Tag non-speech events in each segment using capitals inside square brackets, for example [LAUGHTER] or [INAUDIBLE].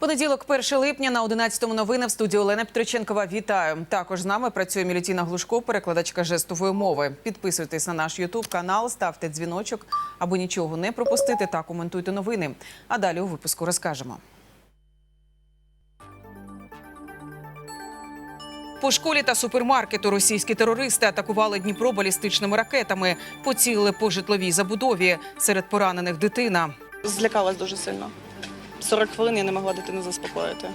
Понеділок, 1 липня на 11-му новини в студії Олена Петриченкова. Вітаю. Також з нами працює Мілітіна Глушко, перекладачка жестової мови. Підписуйтесь на наш Ютуб канал, ставте дзвіночок, аби нічого не пропустити та коментуйте новини. А далі у випуску розкажемо. По школі та супермаркету російські терористи атакували Дніпро балістичними ракетами, поцілили по житловій забудові. Серед поранених дитина. Злякалась дуже сильно. 40 хвилин я не могла дитину заспокоїти.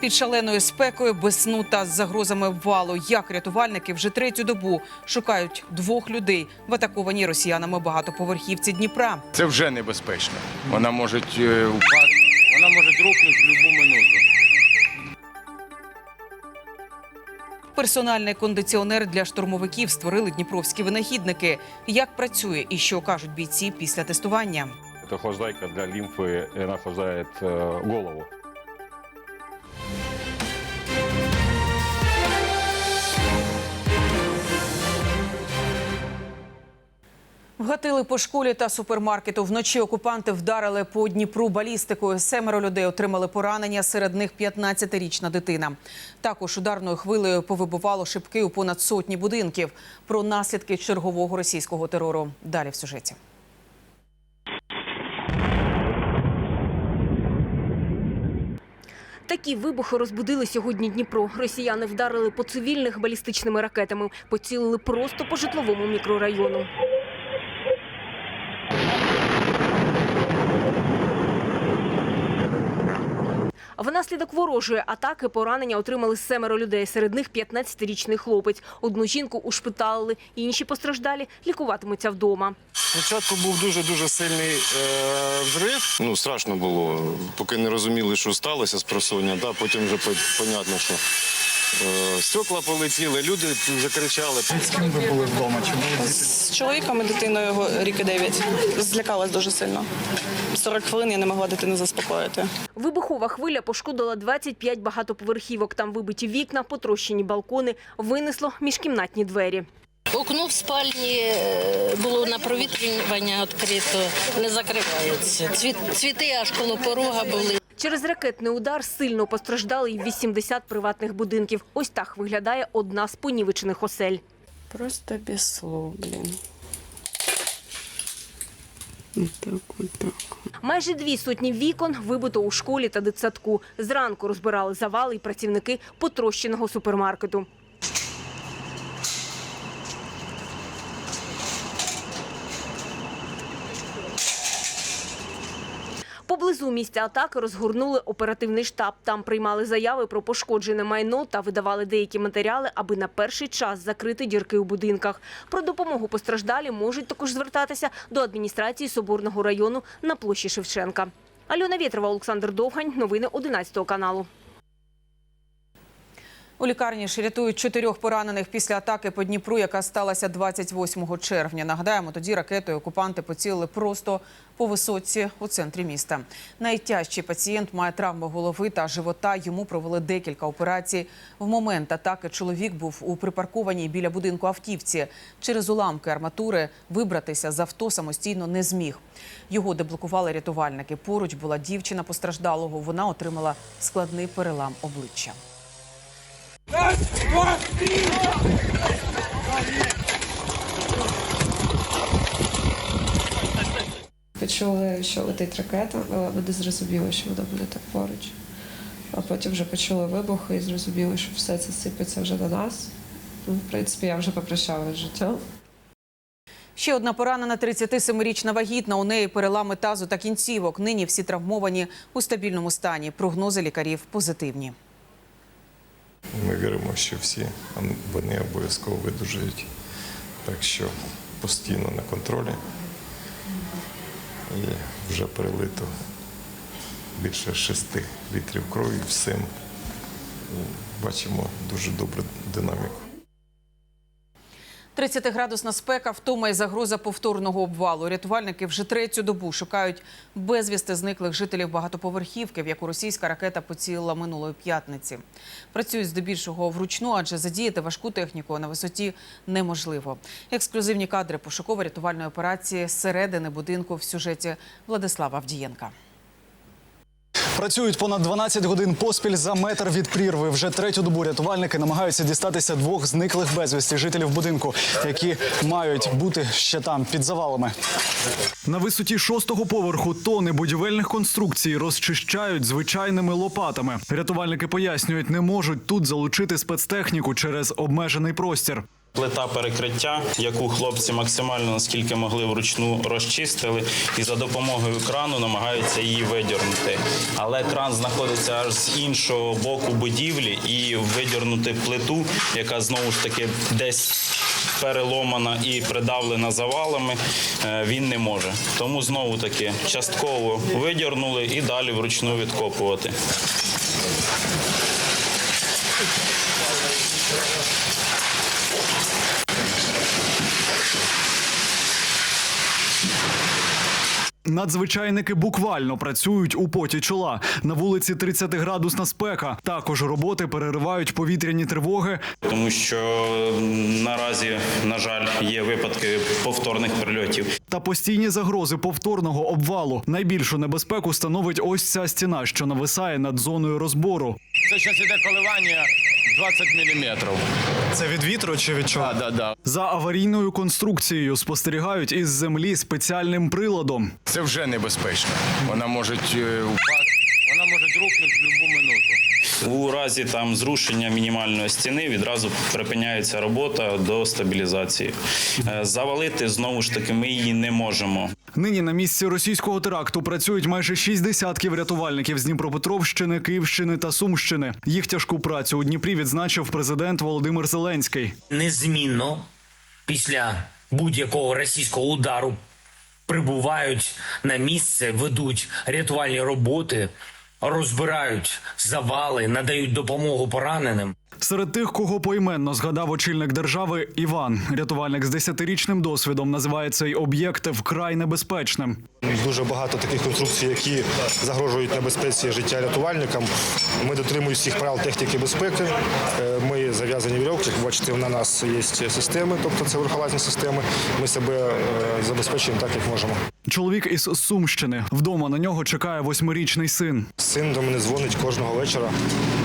Під шаленою спекою, без сну та з загрозами обвалу, як рятувальники вже третю добу шукають двох людей в атакованій росіянами багатоповерхівці Дніпра. Це вже небезпечно. Вона може е, впасти, вона може рухнути в будь-яку минуту. Персональний кондиціонер для штурмовиків створили дніпровські винахідники. Як працює і що кажуть бійці після тестування? Это охлаждайка для лимфы, и она охлаждает э, голову. Вгатили по школі та супермаркету. Вночі окупанти вдарили по Дніпру балістикою. Семеро людей отримали поранення. Серед них 15-річна дитина. Також ударною хвилею повибивало шибки у понад сотні будинків. Про наслідки чергового російського терору. Далі в сюжеті. Такі вибухи розбудили сьогодні Дніпро. Росіяни вдарили по цивільних балістичними ракетами, поцілили просто по житловому мікрорайону. Внаслідок ворожої атаки поранення отримали семеро людей. Серед них 15-річний хлопець. Одну жінку ушпиталили, інші постраждалі лікуватимуться вдома. Спочатку був дуже-дуже сильний е, взрив. Ну, страшно було, поки не розуміли, що сталося з просоння. Да, потім вже понятно, що стекла полетіли, люди закричали. З чоловіком і дитиною його ріки 9. Злякалась дуже сильно. 40 хвилин я не могла дитину заспокоїти. Вибухова хвиля пошкодила 25 багатоповерхівок. Там вибиті вікна, потрощені балкони, винесло міжкімнатні двері. Окно в спальні е, було на провітрювання відкрито, не закривається. Цвіт, цвіти аж коло порога були. Через ракетний удар сильно постраждали й 80 приватних будинків. Ось так виглядає одна з понівечених осель. Просто без слов, блін. Отак, отак. Майже дві сотні вікон вибито у школі та дитсадку. Зранку розбирали завали й працівники потрощеного супермаркету. Поблизу місця атаки розгорнули оперативний штаб. Там приймали заяви про пошкоджене майно та видавали деякі матеріали, аби на перший час закрити дірки у будинках. Про допомогу постраждалі можуть також звертатися до адміністрації Соборного району на площі Шевченка. Альона Вєтрова, Олександр Довгань. Новини 11 каналу. У лікарні ж рятують чотирьох поранених після атаки по Дніпру, яка сталася 28 червня. Нагадаємо, тоді ракетою окупанти поцілили просто по висотці у центрі міста. Найтяжчий пацієнт має травми голови та живота. Йому провели декілька операцій. В момент атаки чоловік був у припаркованій біля будинку автівці. Через уламки арматури вибратися з авто самостійно не зміг. Його деблокували рятувальники. Поруч була дівчина постраждалого. Вона отримала складний перелам обличчя. Почули, що летить ракета, але не зрозуміли, що вона буде так поруч. А потім вже почули вибухи і зрозуміли, що все це сипеться вже на нас. Ну, в принципі, я вже попрощалася з життям. Ще одна поранена 37-річна вагітна. У неї перелами тазу та кінцівок. Нині всі травмовані у стабільному стані. Прогнози лікарів позитивні. Ми віримо, що всі вони обов'язково видужають. Так що постійно на контролі. І вже перелито більше шести літрів крові всім. Бачимо дуже добру динаміку. 30-градусна спека, втома і загроза повторного обвалу. Рятувальники вже третю добу шукають безвісти зниклих жителів багатоповерхівки, в яку російська ракета поцілила минулої п'ятниці. Працюють здебільшого вручну, адже задіяти важку техніку на висоті неможливо. Ексклюзивні кадри пошуково-рятувальної операції зсередини будинку в сюжеті Владислава Авдієнка. Працюють понад 12 годин поспіль за метр від прірви. Вже третю добу рятувальники намагаються дістатися двох зниклих безвісті жителів будинку, які мають бути ще там під завалами. На висоті шостого поверху тони будівельних конструкцій розчищають звичайними лопатами. Рятувальники пояснюють, не можуть тут залучити спецтехніку через обмежений простір. Плита перекриття, яку хлопці максимально наскільки могли вручну розчистили, і за допомогою крану намагаються її видірнути. Але кран знаходиться аж з іншого боку будівлі, і видірнути плиту, яка знову ж таки десь переломана і придавлена завалами, е, він не може. Тому знову таки частково видірнули і далі вручну відкопувати. Надзвичайники буквально працюють у поті чола. На вулиці 30-градусна спека. Також роботи переривають повітряні тривоги. Тому що наразі, на жаль, є випадки повторних прильотів. Та постійні загрози повторного обвалу. Найбільшу небезпеку становить ось ця стіна, що нависає над зоною розбору. Це зараз іде коливання 20 міліметрів. Це від вітру чи від чого? Да, да, да. За аварійною конструкцією спостерігають із землі спеціальним приладом. Це вже небезпечно. Вона може е, упасти, вона може рухнути в будь-яку минуту. У разі там зрушення мінімальної стіни відразу припиняється робота до стабілізації. Е, Завалити знову ж таки ми її не можемо. Нині на місці російського теракту працюють майже шість десятків рятувальників з Дніпропетровщини, Київщини та Сумщини. Їх тяжку працю у Дніпрі відзначив президент Володимир Зеленський. незмінно після будь-якого російського удару прибувають на місце, ведуть рятувальні роботи, розбирають завали, надають допомогу пораненим. Серед тих, кого поіменно згадав очільник держави Іван. Рятувальник з десятирічним досвідом називає цей об'єкт вкрай небезпечним. Дуже багато таких конструкцій, які загрожують небезпеці життя рятувальникам. Ми дотримуємося всіх правил техніки безпеки. Е, Ми зав'язані вірьовки. Як бачите, на нас є системи, тобто це верхолазні системи. Ми себе е, забезпечуємо так, як можемо. Чоловік із Сумщини. Вдома на нього чекає восьмирічний син. Син до мене дзвонить кожного вечора.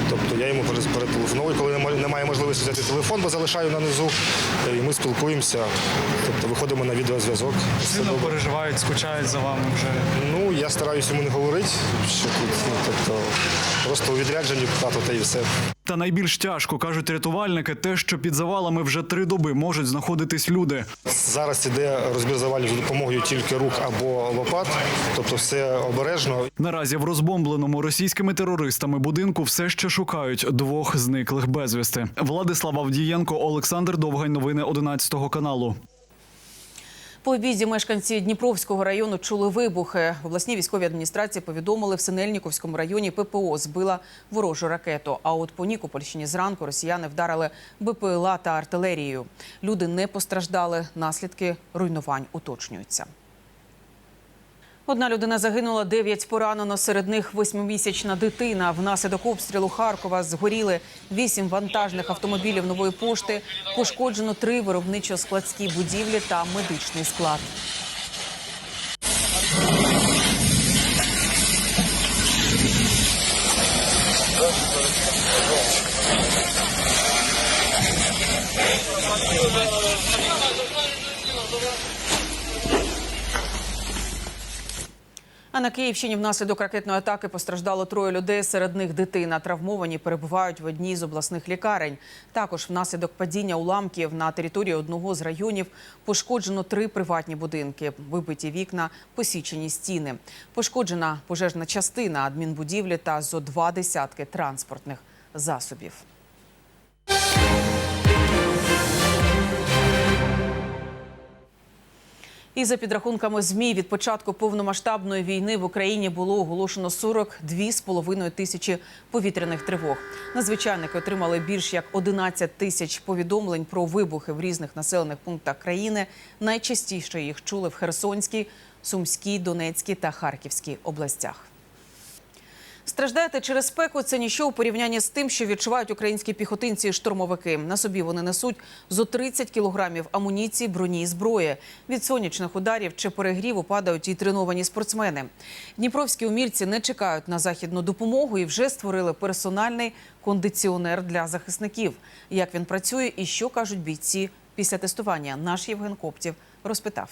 Тобто я йому пере- перетелефоную, коли немає можливості взяти телефон, бо залишаю нанизу. Е, І ми спілкуємося. Тобто виходимо на відеозв'язок. Все переживають, скучають за вами вже. Ну, я стараюся йому не говорити, що тут, ну, тобто, просто у відрядженні тато та і все. Та найбільш тяжко кажуть рятувальники, те, що під завалами вже три доби можуть знаходитись люди. Зараз іде розбір завалів за допомогою тільки рук або лопат, тобто все обережно. Наразі в розбомбленому російськими терористами будинку все ще шукають двох зниклих безвісти. Владислав Авдієнко, Олександр Довгань. Новини 11 каналу. По обіді мешканці Дніпровського району чули вибухи. В обласній військовій адміністрації повідомили, в Синельніковському районі ППО збила ворожу ракету. А от по Нікопольщині зранку росіяни вдарили БПЛА та артилерією. Люди не постраждали. Наслідки руйнувань уточнюються. Одна людина загинула, дев'ять поранено. Серед них восьмимісячна дитина. Внаслідок обстрілу Харкова згоріли вісім вантажних автомобілів нової пошти. Пошкоджено три виробничо-складські будівлі та медичний склад. На Київщині внаслідок ракетної атаки постраждало троє людей. Серед них дитина. Травмовані перебувають в одній з обласних лікарень. Також внаслідок падіння уламків на території одного з районів пошкоджено три приватні будинки, вибиті вікна, посічені стіни. Пошкоджена пожежна частина адмінбудівлі та зо два десятки транспортних засобів. І за підрахунками ЗМІ, від початку повномасштабної війни в Україні було оголошено 42,5 тисячі повітряних тривог. Надзвичайники отримали більш як 11 тисяч повідомлень про вибухи в різних населених пунктах країни. Найчастіше їх чули в Херсонській, Сумській, Донецькій та Харківській областях. Страждаєте через спеку – це ніщо у порівнянні з тим, що відчувають українські піхотинці і штурмовики. На собі вони несуть зо 30 кілограмів амуніції, броні і зброї. Від сонячних ударів чи перегріву падають і треновані спортсмени. Дніпровські умільці не чекають на західну допомогу і вже створили персональний кондиціонер для захисників. Як він працює і що кажуть бійці після тестування, наш Євген Коптів розпитав.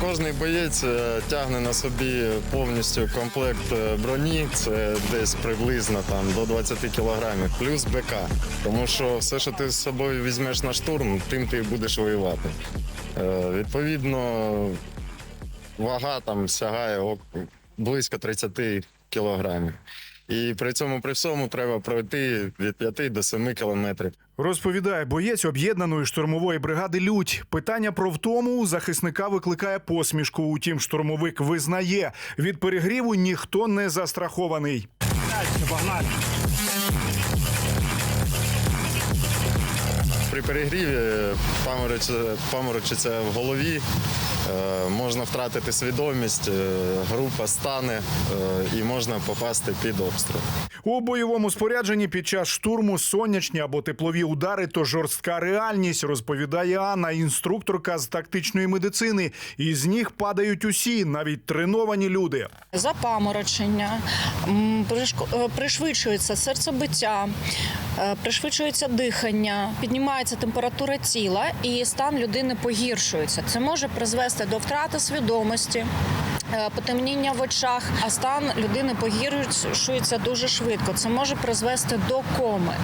Кожний боєць е, тягне на собі повністю комплект е, броні. Це десь приблизно там до 20 кілограмів, плюс БК. Тому що все, що ти з собою візьмеш на штурм, тим ти будеш воювати. Е, Відповідно, вага там сягає близько 30 кілограмів. І при цьому при всьому треба пройти від 5 до 7 кілометрів. Розповідає боєць об'єднаної штурмової бригади Лють. Питання про втому у захисника викликає посмішку. Утім, штурмовик визнає, від перегріву ніхто не застрахований. При перегріві паморочиться, паморочиться в голові, можна втратити свідомість, е, група стане е, і можна попасти під обстріл. У бойовому спорядженні під час штурму сонячні або теплові удари то жорстка реальність, розповідає Анна, інструкторка з тактичної медицини. Із ніг падають усі, навіть треновані люди. запаморочення, е, пришвидшується серцебиття, е, пришвидшується дихання, піднімається температура тіла і стан людини погіршується. Це може призвести до втрати свідомості. е, Потемніння в очах, а стан людини погіршується дуже швидко. Це може призвести до коми.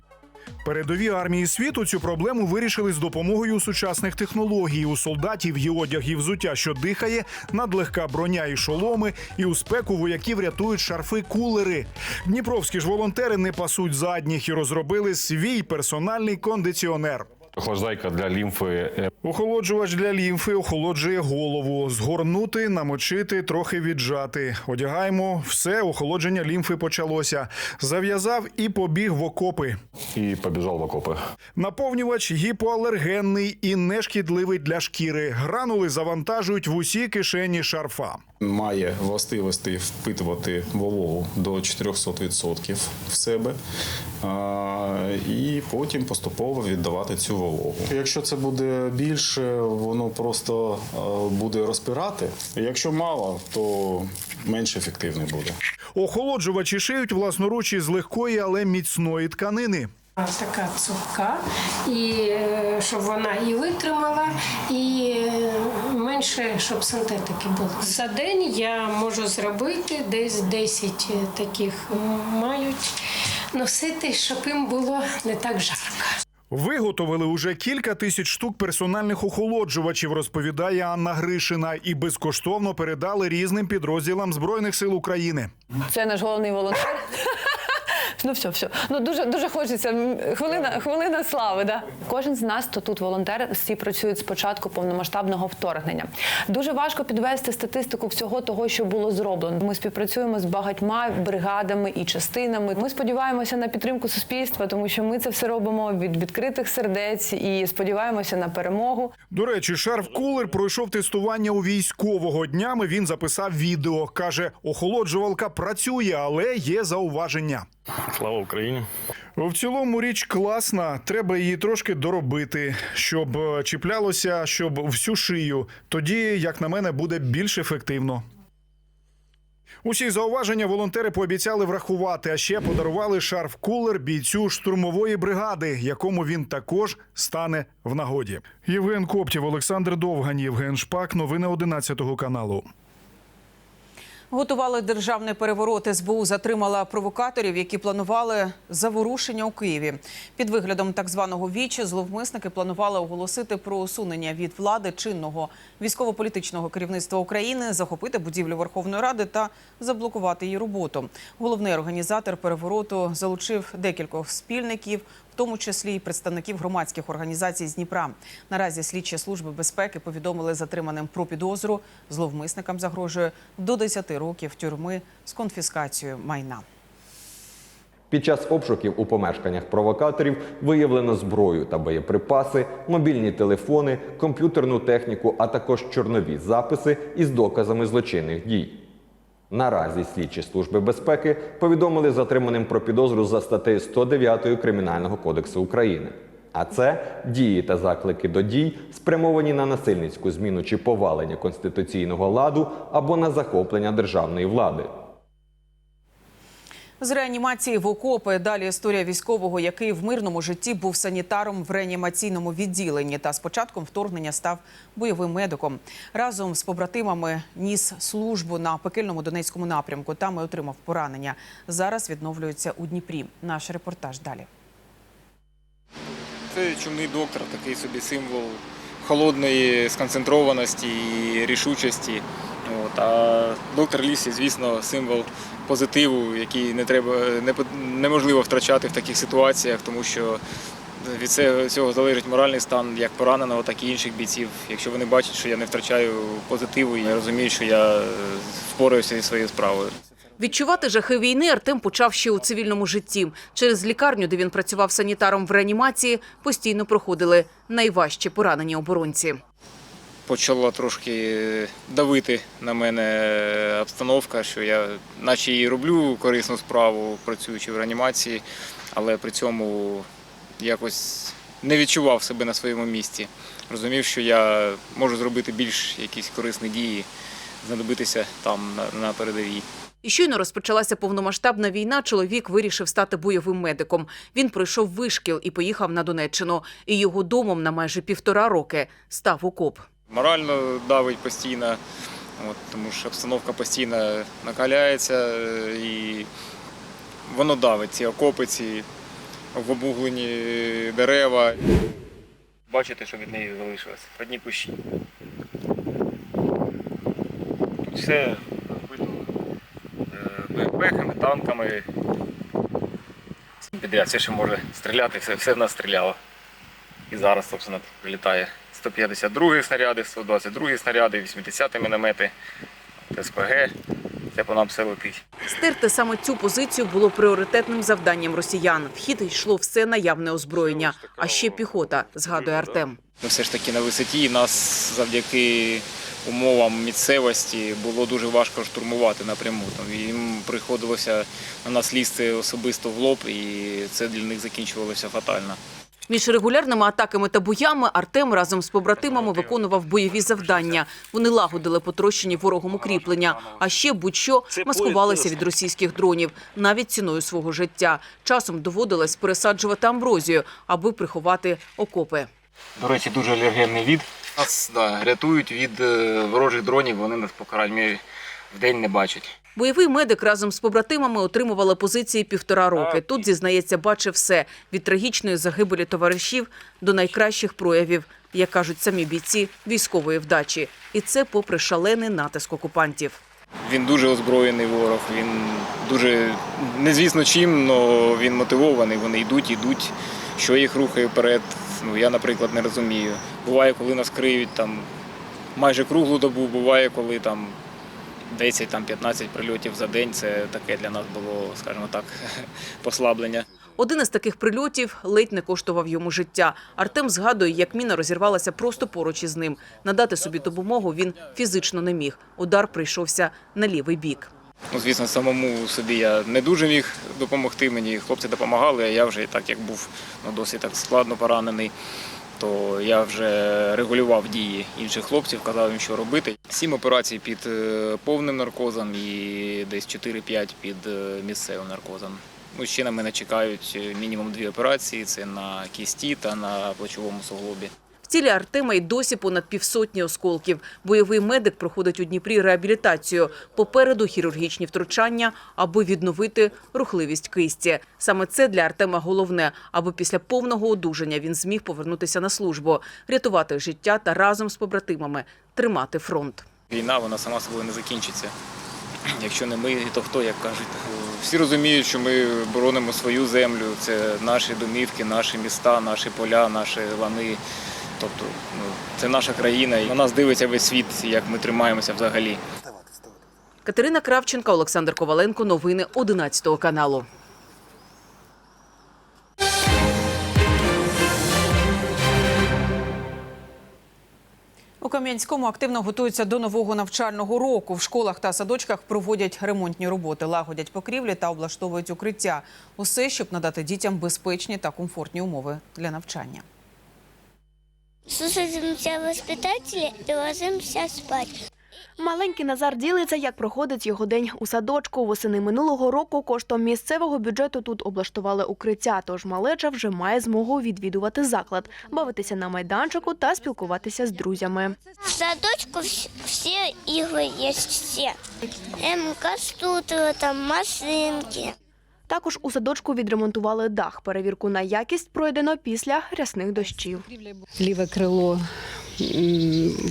Передові армії світу цю проблему вирішили з допомогою сучасних технологій. У солдатів є одяг і взуття, що дихає, надлегка броня і шоломи, і у спеку вояків рятують шарфи-кулери. Дніпровські ж волонтери не пасуть задніх і розробили свій персональний кондиціонер. Охлаждайка для лімфи. е, Охолоджувач для лімфи охолоджує голову. Згорнути, намочити, трохи віджати. Одягаємо все, охолодження лімфи почалося. Зав'язав і побіг в окопи. І побіжав в окопи. Наповнювач гіпоалергенний і нешкідливий для шкіри. Гранули завантажують в усі кишені шарфа. має властивості впитувати вологу до 400% в себе а, і потім поступово віддавати цю вологу. Якщо це буде більше, воно просто буде розпирати. Якщо мало, то менш ефективний буде. Охолоджувачі шиють власноруч із легкої, але міцної тканини. Така цупка, і е, щоб вона і витримала, і е, менше, щоб синтетики було. За день я можу зробити десь 10 таких мають носити, щоб їм було не так жарко. Виготовили уже кілька тисяч штук персональних охолоджувачів, розповідає Анна Гришина, і безкоштовно передали різним підрозділам збройних сил України. Це наш головний волонтер. Ну, все, все. Ну дуже дуже хочеться. Хвилина, хвилина слави. Да? Кожен з нас, хто тут волонтер, всі працюють з початку повномасштабного вторгнення. Дуже важко підвести статистику всього того, що було зроблено. Ми співпрацюємо з багатьма бригадами і частинами. Ми сподіваємося на підтримку суспільства, тому що ми це все робимо від відкритих сердець і сподіваємося на перемогу. До речі, шарф кулер пройшов тестування у військового днями. Він записав відео. каже, охолоджувалка працює, але є зауваження. Слава Україні! В цілому річ класна. Треба її трошки доробити, щоб е, чіплялося, щоб всю шию. Тоді, як на мене, буде більш ефективно. Усі зауваження волонтери пообіцяли врахувати, а ще подарували шарф-кулер бійцю штурмової бригади, якому він також стане в нагоді. Євген Коптів, Олександр Довгань, Євген Шпак. Новини 11 каналу. Готували державний переворот. СБУ затримала провокаторів, які планували заворушення у Києві. Під виглядом так званого вічі зловмисники планували оголосити про усунення від влади чинного військово-політичного керівництва України, захопити будівлю Верховної Ради та заблокувати її роботу. Головний організатор перевороту залучив декількох спільників, в тому числі й представників громадських організацій з Дніпра. Наразі слідчі служби безпеки повідомили затриманим про підозру. Зловмисникам загрожує до 10 років тюрми з конфіскацією майна. Під час обшуків у помешканнях провокаторів виявлено зброю та боєприпаси, мобільні телефони, комп'ютерну техніку, а також чорнові записи із доказами злочинних дій. Наразі слідчі служби безпеки повідомили затриманим про підозру за статтею 109 Кримінального кодексу України. А це дії та заклики до дій, спрямовані на насильницьку зміну чи повалення конституційного ладу або на захоплення державної влади. З реанімації в окопи далі історія військового, який в мирному житті був санітаром в реанімаційному відділенні та з початком вторгнення став бойовим медиком. Разом з побратимами ніс службу на пекельному Донецькому напрямку. Там і отримав поранення. Зараз відновлюється у Дніпрі. Наш репортаж далі. Це чумний доктор, такий собі символ холодної сконцентрованості і рішучості. От. А доктор Лісі, звісно, символ позитиву, який не треба, не, неможливо втрачати в таких ситуаціях, тому що від цього, цього залежить моральний стан як пораненого, так і інших бійців. Якщо вони бачать, що я не втрачаю позитиву і розуміють, що я е, впораюся зі своєю справою. Відчувати жахи війни Артем почав ще у цивільному житті. Через лікарню, де він працював санітаром в реанімації, постійно проходили найважчі поранені оборонці. Почала трошки давити на мене обстановка, що я наче і роблю корисну справу, працюючи в реанімації, але при цьому якось не відчував себе на своєму місці. Розумів, що я можу зробити більш якісь корисні дії, знадобитися там на, передовій. І щойно розпочалася повномасштабна війна. Чоловік вирішив стати бойовим медиком. Він пройшов вишкіл і поїхав на Донеччину. І його домом на майже півтора роки став окоп. Морально давить постійно, от, тому що обстановка постійно накаляється е, і воно давить ці окопи, ці обуглені дерева. Бачите, що від неї залишилось? Одні кущі. Тут все розбито е, боєпехами, танками. Підряд, все, що може стріляти, все, все в нас стріляло. І зараз, собственно, прилітає 152 снаряди, 122 снаряди, 80 міномети, СПГ. Це по нам все летить. Стерти саме цю позицію було пріоритетним завданням росіян. В хід йшло все наявне озброєння, а ще піхота, згадує Артем. Ми все ж таки на висоті, і нас завдяки умовам місцевості було дуже важко штурмувати напряму. Там їм приходилося на нас лізти особисто в лоб, і це для них закінчувалося фатально. Між регулярними атаками та боями Артем разом з побратимами виконував бойові завдання. Вони лагодили потрощені ворогом укріплення, а ще будь-що маскувалися від російських дронів, навіть ціною свого життя. Часом доводилось пересаджувати амброзію, аби приховати окопи. До речі, дуже алергенний від. Нас да, рятують від е, ворожих дронів, вони нас по крайній мірі в день не бачать. Бойовий медик разом з побратимами отримували позиції півтора роки. Тут, зізнається, бачив все – від трагічної загибелі товаришів до найкращих проявів, як кажуть самі бійці, військової вдачі. І це попри шалений натиск окупантів. Він дуже озброєний ворог, він дуже незвісно чим, але він мотивований. Вони йдуть, йдуть, що їх рухає вперед. Ну я, наприклад, не розумію. Буває, коли нас криють там майже круглу добу, буває, коли там 10 там 15 прильотів за день. Це таке для нас було, скажімо так, [LAUGHS] послаблення. Один із таких прильотів ледь не коштував йому життя. Артем згадує, як міна розірвалася просто поруч із ним. Надати собі допомогу він фізично не міг. Удар прийшовся на лівий бік. Ну, звісно, самому собі я не дуже міг допомогти. Мені хлопці допомагали, а я вже так як був ну, досить так складно поранений, то я вже регулював дії інших хлопців, казав їм, що робити. Сім операцій під е, повним наркозом і десь 4-5 під е, місцевим наркозом. Ну, ще на мене чекають е, мінімум дві операції: це на кісті та на плечовому суглобі. Тілі Артема й досі понад півсотні осколків. Бойовий медик проходить у Дніпрі реабілітацію. Попереду хірургічні втручання, аби відновити рухливість кисті. Саме це для Артема головне, аби після повного одужання він зміг повернутися на службу, рятувати життя та разом з побратимами тримати фронт. Війна вона сама собою не закінчиться. [CLEARS THROAT] Якщо не ми, то хто, як кажуть. Всі розуміють, що ми боронимо свою землю, це наші домівки, наші міста, наші поля, наші лани. Тобто, ну це наша країна, і вона нас дивиться весь світ, як ми тримаємося взагалі. Катерина Кравченка, Олександр Коваленко, новини 11 каналу. У Кам'янському активно готуються до нового навчального року. В школах та садочках проводять ремонтні роботи, лагодять покрівлі та облаштовують укриття. Усе, щоб надати дітям безпечні та комфортні умови для навчання. Слушаемся воспитателей и ложимся спать. Маленький Назар ділиться, як проходить його день у садочку. Восени минулого року коштом місцевого бюджету тут облаштували укриття, тож малеча вже має змогу відвідувати заклад, бавитися на майданчику та спілкуватися з друзями. В садочку вс- все игры есть все. Эм, кастуты, там машинки. Також у садочку відремонтували дах. Перевірку на якість пройдено після рясних дощів. Ліве крило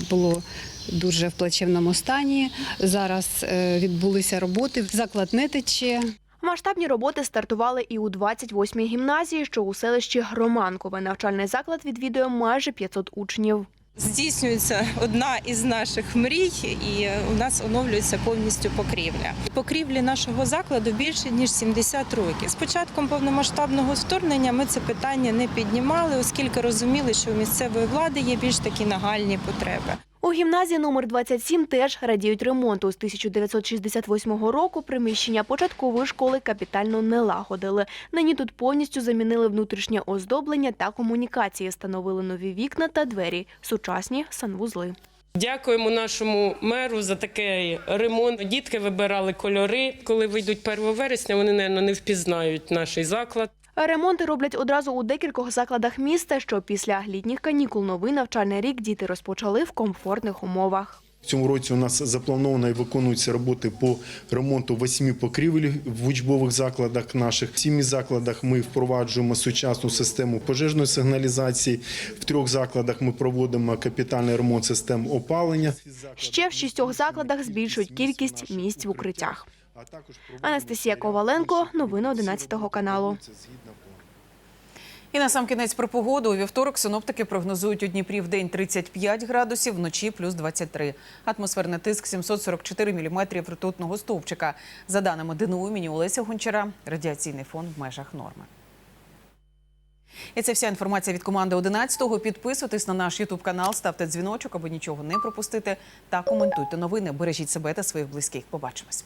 було дуже в плачевному стані. Зараз е, відбулися роботи. Заклад не тече. Масштабні роботи стартували і у 28-й гімназії, що у селищі Романкове. Навчальний заклад відвідує майже 500 учнів. Здійснюється одна із наших мрій, і у нас оновлюється повністю покрівля. Покрівлі нашого закладу більше ніж 70 років. З початком повномасштабного вторгнення ми це питання не піднімали, оскільки розуміли, що у місцевої влади є більш такі нагальні потреби. У гімназії номер 27 теж радіють ремонту. З 1968 року приміщення початкової школи капітально не лагодили. Нині тут повністю замінили внутрішнє оздоблення та комунікації, встановили нові вікна та двері, сучасні санвузли. Дякуємо нашому меру за такий ремонт. Дітки вибирали кольори. Коли вийдуть 1 вересня, вони, мабуть, не впізнають наш заклад. Ремонти роблять одразу у декількох закладах міста, що після літніх канікул новий навчальний рік діти розпочали в комфортних умовах. В цьому році у нас заплановано і виконуються роботи по ремонту восьми покрівель в учбових закладах наших. В сімі закладах ми впроваджуємо сучасну систему пожежної сигналізації. В трьох закладах ми проводимо капітальний ремонт систем опалення. Ще в шістьох закладах збільшують кількість місць в укриттях. Анастасія Коваленко, новини 11 каналу. І на сам кінець про погоду. У вівторок синоптики прогнозують у Дніпрі в день 35 градусів, вночі плюс 23. Атмосферний тиск 744 міліметрів ртутного стовпчика. За даними ДНУ імені Олеся Гончара, радіаційний фон в межах норми. І це вся інформація від команди 11-го. Підписуйтесь на наш Ютуб канал, ставте дзвіночок, аби нічого не пропустити. Та коментуйте новини. Бережіть себе та своїх близьких. Побачимось.